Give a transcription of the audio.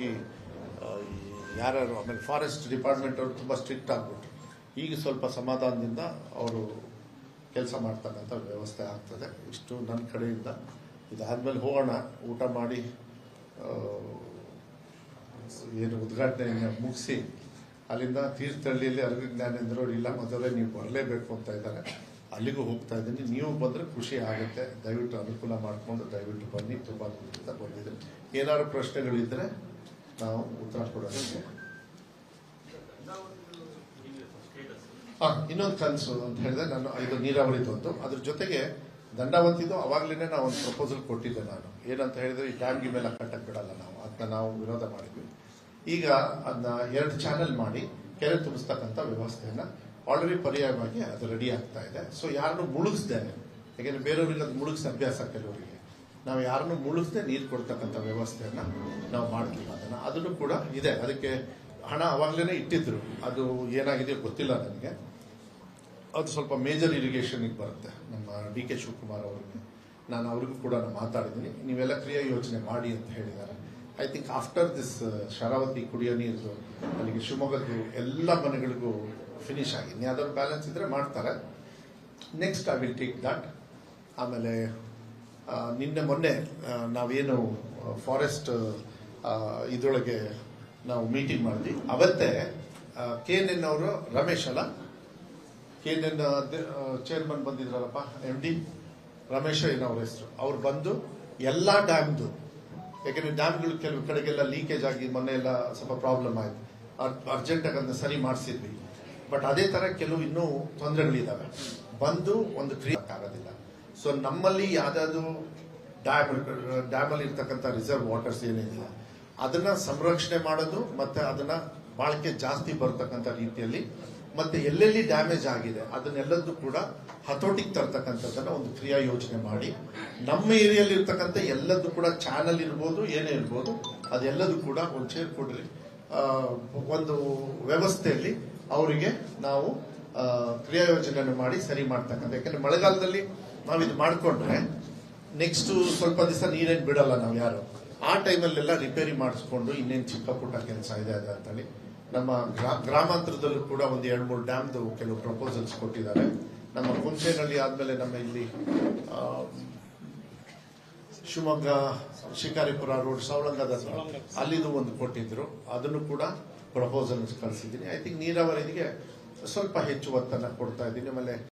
ಹೋಗಿ ಯಾರು ಆಮೇಲೆ ಫಾರೆಸ್ಟ್ ಡಿಪಾರ್ಟ್ಮೆಂಟ್ ಅವರು ತುಂಬ ಸ್ಟ್ರಿಕ್ಟ್ ಆಗಿಬಿಟ್ರು. ಈಗ ಸ್ವಲ್ಪ ಸಮಾಧಾನದಿಂದ ಅವರು ಕೆಲಸ ಮಾಡ್ತಕ್ಕಂಥ ವ್ಯವಸ್ಥೆ ಆಗ್ತದೆ. ಇಷ್ಟು ನನ್ನ ಕಡೆಯಿಂದ. ಇದಾದ್ಮೇಲೆ ಹೋಗೋಣ, ಊಟ ಮಾಡಿ ಏನು ಉದ್ಘಾಟನೆ ಮುಗಿಸಿ, ಅಲ್ಲಿಂದ ತೀರ್ಥಹಳ್ಳಿಯಲ್ಲಿ ಜ್ಞಾನ ಜ್ಞಾನೇಂದ್ರವ್ರು ಇಲ್ಲ, ಮೊದಲೇ ನೀವು ಬರಲೇಬೇಕು ಅಂತ ಇದ್ದಾರೆ. ಅಲ್ಲಿಗೂ ಹೋಗ್ತಾ ಇದ್ದೀನಿ. ನೀವು ಬಂದರೆ ಖುಷಿ ಆಗುತ್ತೆ. ದಯವಿಟ್ಟು ಅನುಕೂಲ ಮಾಡಿಕೊಂಡು ದಯವಿಟ್ಟು ಬನ್ನಿ. ತುಂಬ ಬಂದಿದ್ದೀನಿ. ಏನಾದ್ರು ಪ್ರಶ್ನೆಗಳಿದ್ದರೆ ನಾವು ಉತ್ತರ ಕೊಡೋದಕ್ಕೆ. ಹಾ, ಇನ್ನೊಂದು ಕನಸು ಅಂತ ಹೇಳಿದ್ರೆ ನಾನು ಇದು ನೀರಾವರಿ ಒಂದು ಅದ್ರ ಜೊತೆಗೆ ದಂಡಾವತಿದು ಅವಾಗ್ಲೇನೆ ನಾವು ಒಂದು ಪ್ರಪೋಸಲ್ ಕೊಟ್ಟಿದ್ದೆ ನಾನು. ಏನಂತ ಹೇಳಿದ್ರೆ ಈ ಡ್ಯಾಮ್ಗೆ ಮೇಲೆ ಕಟ್ಟಕ್ಕೆ ಬಿಡಲ್ಲ ನಾವು. ಅದನ್ನ ನಾವು ವಿರೋಧ ಮಾಡಿದ್ವಿ. ಈಗ ಅದನ್ನ ಎರಡು ಚಾನೆಲ್ ಮಾಡಿ ಕೆರೆ ತುಂಬಿಸ್ತಕ್ಕಂಥ ವ್ಯವಸ್ಥೆಯನ್ನ ಆಲ್ರೆಡಿ ಪರ್ಯಾಯವಾಗಿ ಅದು ರೆಡಿ ಆಗ್ತಾ ಇದೆ. ಸೊ ಯಾರನ್ನು ಮುಳುಗಿಸ್ದೆ ಯಾಕೆಂದ್ರೆ ಬೇರೆಯವ್ರಿಗೆ ಅದು ಮುಳುಗಿಸ್ ಅಭ್ಯಾಸ ಕೆಲವರಿಗೆ, ನಾವು ಯಾರನ್ನು ಮುಳುಗಿಸದೆ ನೀರು ಕೊಡ್ತಕ್ಕಂಥ ವ್ಯವಸ್ಥೆಯನ್ನು ನಾವು ಮಾಡ್ತೀವಿ ಅದನ್ನ ಕೂಡ ಇದೆ. ಅದಕ್ಕೆ ಹಣ ಅವಾಗ್ಲೇನೆ ಇಟ್ಟಿದ್ರು. ಅದು ಏನಾಗಿದೆಯೋ ಗೊತ್ತಿಲ್ಲ ನನಗೆ. ಅದು ಸ್ವಲ್ಪ ಮೇಜರ್ ಇರಿಗೇಷನ್ಗೆ ಬರುತ್ತೆ. ನಮ್ಮ ಡಿ ಕೆ ಶಿವಕುಮಾರ್ ಅವರಿಗೆ. ನಾನು ಅವ್ರಿಗೂ ಕೂಡ ನಾನು ಮಾತಾಡಿದ್ದೀನಿ. ನೀವೆಲ್ಲ ಕ್ರಿಯಾ ಯೋಜನೆ ಮಾಡಿ ಅಂತ ಹೇಳಿದ್ದಾರೆ. I think after this Sharavathi ಕುಡಿಯೋ ನೀರು, ಅಲ್ಲಿಗೆ ಶಿವಮೊಗ್ಗದ್ದು ಎಲ್ಲ ಮನೆಗಳಿಗೂ ಫಿನಿಶ್ ಆಗಿದೆ. ಯಾವ್ದಾದ್ರು ಬ್ಯಾಲೆನ್ಸ್ ಇದ್ರೆ ಮಾಡ್ತಾರೆ. Next I will take that ಆಮೇಲೆ ನಿನ್ನೆ ಮೊನ್ನೆ ನಾವೇನು ಫಾರೆಸ್ಟ್ ಇದರೊಳಗೆ ನಾವು ಮೀಟಿಂಗ್ ಮಾಡಿದ್ವಿ. ಅವತ್ತೇ ಕೆ ಎನ್ ಎನ್ ಅವರು, ರಮೇಶ್ ಅಲ್ಲ? ಕೆ ಎನ್ ಎನ್ ಚೇರ್ಮನ್ ಬಂದಿದ್ರಲ್ಲಪ್ಪ ಎಂ ಡಿ ರಮೇಶ್ ಏನವ್ರ ಹೆಸರು. ಅವ್ರು ಬಂದು ಎಲ್ಲಾ ಡ್ಯಾಮ್ದು, ಯಾಕಂದ್ರೆ ಡ್ಯಾಮ್ಗಳು ಕೆಲವು ಕಡೆಗೆಲ್ಲ ಲೀಕೇಜ್ ಆಗಿ ಮೊನ್ನೆ ಎಲ್ಲ ಸ್ವಲ್ಪ ಪ್ರಾಬ್ಲಮ್ ಆಯ್ತು. ಅರ್ಜೆಂಟ್ ಆಗಿ ಅದನ್ನ ಸರಿ ಮಾಡಿಸಿದ್ವಿ. ಬಟ್ ಅದೇ ತರ ಕೆಲವು ಇನ್ನೂ ತೊಂದರೆಗಳಿದ್ದಾವೆ ಬಂದು ಒಂದು ಕ್ರಿಯೆ ಆಗೋದಿಲ್ಲ. ಸೊ ನಮ್ಮಲ್ಲಿ ಯಾವ್ದಾದ್ರು ಡ್ಯಾಮ್ ಡ್ಯಾಮಲ್ಲಿ ಇರ್ತಕ್ಕಂಥ ರಿಸರ್ವ್ ವಾಟರ್ಸ್ ಏನಿದೆ ಅದನ್ನ ಸಂರಕ್ಷಣೆ ಮಾಡೋದು ಮತ್ತೆ ಅದನ್ನ ಬಾಳಿಕೆ ಜಾಸ್ತಿ ಬರ್ತಕ್ಕಂಥ ರೀತಿಯಲ್ಲಿ ಮತ್ತೆ ಎಲ್ಲೆಲ್ಲಿ ಡ್ಯಾಮೇಜ್ ಆಗಿದೆ ಅದನ್ನೆಲ್ಲದೂ ಕೂಡ ಹತೋಟಿಗೆ ತರ್ತಕ್ಕಂಥದ್ದನ್ನ ಒಂದು ಕ್ರಿಯಾ ಯೋಜನೆ ಮಾಡಿ, ನಮ್ಮ ಏರಿಯಲ್ಲಿ ಇರ್ತಕ್ಕಂಥ ಎಲ್ಲದೂ ಕೂಡ ಚಾನಲ್ ಇರ್ಬೋದು, ಏನೇ ಇರ್ಬೋದು ಅದೆಲ್ಲದೂ ಕೂಡ ಒಂದು ಚೇರ್ ಕೊಡ್ರಿ. ಒಂದು ವ್ಯವಸ್ಥೆಯಲ್ಲಿ ಅವರಿಗೆ ನಾವು ಕ್ರಿಯಾ ಯೋಜನೆಯನ್ನು ಮಾಡಿ ಸರಿ ಮಾಡ್ತಕ್ಕಂಥ, ಯಾಕಂದ್ರೆ ಮಳೆಗಾಲದಲ್ಲಿ ನಾವು ಇದು ಮಾಡ್ಕೊಂಡ್ರೆ ನೆಕ್ಸ್ಟ್ ಸ್ವಲ್ಪ ದಿವಸ ನೀರೇನು ಬಿಡಲ್ಲ ನಾವು ಯಾರು. ಆ ಟೈಮಲ್ಲೆಲ್ಲ ರಿಪೇರಿ ಮಾಡಿಸ್ಕೊಂಡು ಇನ್ನೇನು ಚಿಕ್ಕ ಪುಟ್ಟ ಕೆಲಸ ಇದೆ ಅದು ಅಂತೇಳಿ ನಮ್ಮ ಗ್ರಾ- ಗ್ರಾಮಾಂತರದಲ್ಲೂ ಕೂಡ ಒಂದು ಎರಡು ಮೂರು ಡ್ಯಾಮ್ದು ಕೆಲವು ಪ್ರಪೋಸಲ್ಸ್ ಕೊಟ್ಟಿದ್ದಾರೆ. ನಮ್ಮ ಹುಣಸೇನಲ್ಲಿ ಆದ್ಮೇಲೆ ನಮ್ಮ ಇಲ್ಲಿ ಶಿವಮೊಗ್ಗ, ಶಿಕಾರಿಪುರ ರೋಡ್ ಸವಳಂಗದ ಅಲ್ಲಿದು ಒಂದು ಕೊಟ್ಟಿದ್ರು. ಅದನ್ನು ಕೂಡ ಪ್ರಪೋಸಲ್ ಕಳಿಸಿದ್ದೀನಿ. ಐ ಥಿಂಕ್ ನೀರಾವರಿಗೆ ಸ್ವಲ್ಪ ಹೆಚ್ಚು ಒತ್ತನ್ನು ಕೊಡ್ತಾ ಇದ್ದೀನಿ. ಆಮೇಲೆ